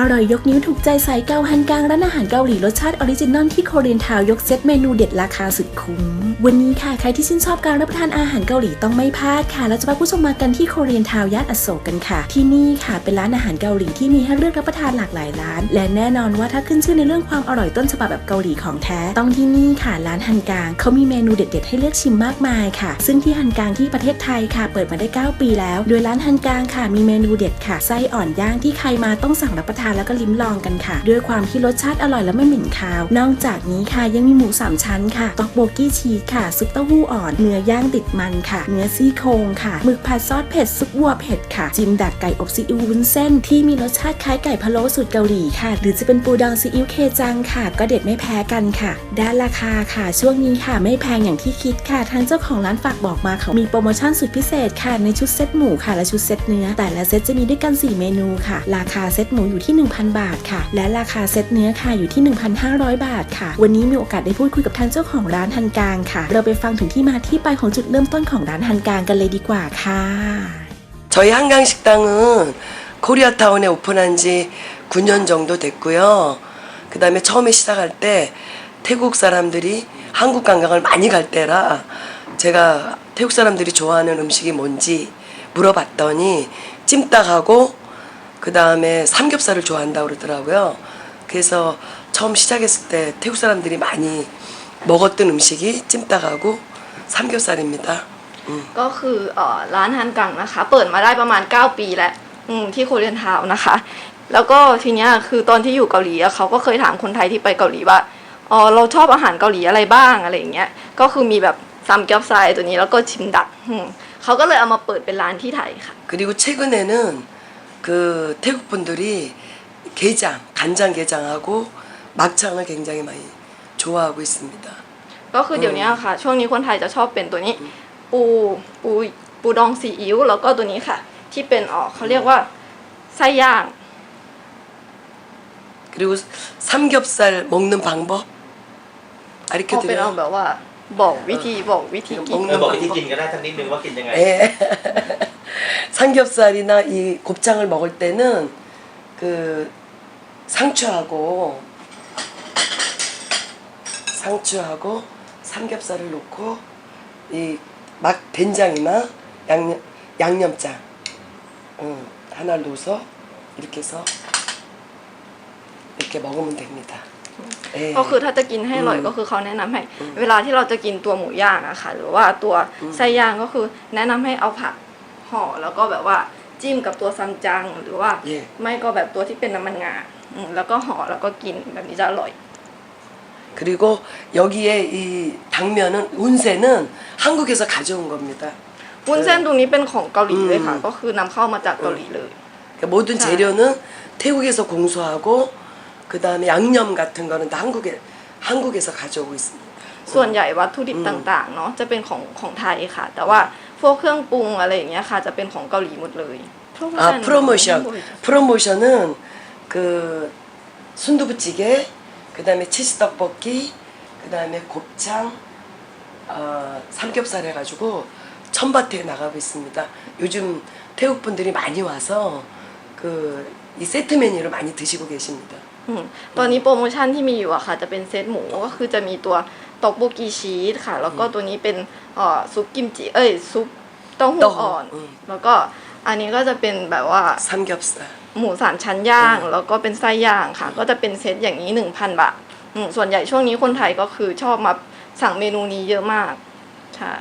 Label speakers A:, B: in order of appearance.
A: อร่อยยกนิ้วถูกใจสายเกาฮันกางร้านอาหารเกาหลีรสชาติออริจินอลที่โคเรียนทาวยกเซตเมนูเด็ดราคาสุดคุ้ม วันนี้ค่ะใครที่ชื่นชอบการรับประทานอาหารเกาหลีต้องไม่พลาดค่ะเราจะพาผู้ชมมากันที่โคเรียนทาวย่านอโศกกันค่ะ ที่นี่ค่ะเป็นร้านอาหารเกาหลีที่มีให้เลือกรับประทานหลากหลายร้าน และแน่นอนว่าถ้าขึ้นชื่อในเรื่องความอร่อยต้นฉบับแบบเกาหลีของแท้ ต้องที่นี่ค่ะร้านฮันกางเขามีเมนูเด็ด ๆ ให้เลือกชิมมากมายค่ะ ซึ่งที่ฮันกางที่ประเทศไทยค่ะ เปิดมาได้ 9 ปีแล้ว โดยร้านฮันกางค่ะมีเมนูเด็ดค่ะไส้อ่อนย่างที่ใครมาต้องสั่งรับประทานแล้วก็ลิ้มลองกันค่ะ ด้วยความที่รสชาติอร่อยและไม่เหม็นคาว นอกจากนี้ค่ะยังมีหมูสามชั้นค่ะต็อกโบกี้ชีสค่ะ ซุปเต้าหู้อ่อน เนื้อย่างติดมันค่ะ เนื้อซี่โครงค่ะ หมึกผัดซอสเผ็ด ซุปวัวเผ็ดค่ะ จิมดักไก่อบซีอิ๊ววุ้นเส้น ที่มีรสชาติคล้ายไก่พะโล้สูตรเกาหลีค่ะ หรือจะเป็นปูดองซีอิ๊วเคจังค่ะ ก็เด็ดไม่แพ้กันค่ะ ด้านราคาค่ะ ช่วงนี้ค่ะไม่แพงอย่างที่คิดค่ะ ทางเจ้าของร้านฝากบอกมาเขามีโปรโมชั่นสุดพิเศษค่ะ ในชุดเซตหมูค่ะและชุดเซตเนื้อ แต่ละเซตจะมีด้วยกัน 4 เมนูค่ะ ราคาเซตหมูอยู่ที่ 1,000 บาทค่ะ และราคาเซตเนื้อค่ะอยู่ที่ 1,500 บาทค่ะ วันนี้มีโอกาสได้พูดคุยกับทางเจ้าของร้านฮันกางค่ะ เราไปฟังถึงที่มาที่ไปของจุดเริ่มต้นของร้านฮันกางกันเลยดีกว่าค่ะ
B: 저희 한강 식당은 코리아타운에 오픈한 지 9년 정도 됐고요. 그 다음에 처음에 시작할 때 태국 사람들이 한국 관광을 많이 갈 때라 제가 태국 사람들이 좋아하는 음식이 뭔지 물어봤더니 찜닭하고 그 다음에 삼겹살을 좋아한다고 그러더라고요. 그래서 처음 시작했을 때 태국 사람들이 많이 먹었던 음식이 찜닭하고 삼겹살입니다. 음.
C: ก็คือเอ่อร้านฮันกังนะคะ เปิดมาได้ประมาณ 9 ปีแล้วอืมที่โคเรียนทาวน์นะคะ แล้วก็ทีเนี้ยคือตอนที่อยู่เกาหลีอะเขาก็เคยถามคนไทยที่ไปเกาหลีว่าอ๋อเราชอบอาหารเกาหลีอะไรบ้างอะไรอย่างเงี้ยก็คือมีแบบซัมเกียวไซตัวนี้แล้วก็ชิมดักอืมเขาก็เลยเอามาเปิดเป็นร้านที่ไทยค่ะ
B: 그리고 최근에는 그 태국 분들이 게장, 간장 게장하고 막창을 굉장히 많이 좋아하고 있습니다.
C: ก็คือเดี๋ยวเนี้ยค่ะ ช่วงนี้คนไทยจะชอบเป็นตัวนี้ ปูปูปูดองซีอิ๊วแล้วก็ตัวนี้ค่ะ ที่เป็นอ๋อเขาเรียกว่าไส้ย่าง
B: 그리고 삼겹살 먹는 방법
C: เขาเป็นเอา
B: 알려드려요.
C: แบบว่าบอกวิธีบอกวิธีกิน
B: 먹는
D: เออบอกวิธี
B: 방법.
D: กินก็ได้สักนิดนึงว่ากินยังไง
B: 예. 삼겹살이나 이 곱창을 먹을 때는 그 상추하고 상추하고 삼겹살을 넣고 이 막 된장이나 양념 양념장 응, 하나 넣어서 이렇게 해서 이렇게 먹으면 됩니다. 예.
C: ก็คือถ้าจะกินให้อร่อย
B: อืม
C: ก็คือเขาแนะนำให้ เวลาที่เราจะกินตัวหมูย่างอะค่ะ หรือว่าตัวไส้ย่างก็คือแนะนำให้เอาผัก ห่อแล้วก็แบบว่าจิ้มกับตัวซัมจัง หรือว่า
B: 예.
C: ไม่ก็แบบตัวที่เป็นน้ำมันงาอืมแล้วก็ห่อแล้วก็กินแบบนี้จะอร่อย
B: 그리고 여기에 이 당면은 운세는 한국에서 가져온 겁니다.
C: วุ้นเส้นตรงนี้เป็นของเกาหลีเลยค่ะ
B: อืม
C: ก็คือนำเข้ามาจากเกาหลีเลย
B: 그러니까 모든
C: 자.
B: 재료는 태국에서 공수하고 그 다음에 양념 같은 거는 다 한국에 한국에서 가져오고 있습니다.
C: ส่วนใหญ่วัตถุดิบ
B: อืม
C: ต่างๆเนาะจะเป็นของของไทยค่ะ แต่ว่าพ วกเครื่องปรุงอะไรอย่างเงี้ยค่ะ จะเป็นของเกาหลีหมดเลย
B: 아 프로모션 프로모션은 그 순두부찌개 그 다음에 치즈 떡볶이 그 다음에 곱창 어, 삼겹살 해가지고 천바트에 나가고 있습니다. 요즘 태국 분들이 많이 와서 그 이 세트 메뉴를 많이 드시고 계십니다.
C: อืมตอนนี้โปรโมชั่นที่มีอยู่อะค่ะ จะเป็นเซตหมูก็คือจะมีตัว ตอกโบกีชีสค่ะ แล้วก็ตัวนี้เป็นซุปกิมจิเอ้ยซุปเต้าหู้อ่อน แล้วก็อันนี้ก็จะเป็นแบบว่า
B: ซันกับ
C: หมูสามชั้นย่าง แล้วก็เป็นไส้ย่างค่ะ ก็จะเป็นเซตอย่างนี้หนึ่งพันบาทส่วนใหญ่ช่วงนี้คนไทยก็คือชอบมาสั่งเมนูนี้เยอะมาก ใช่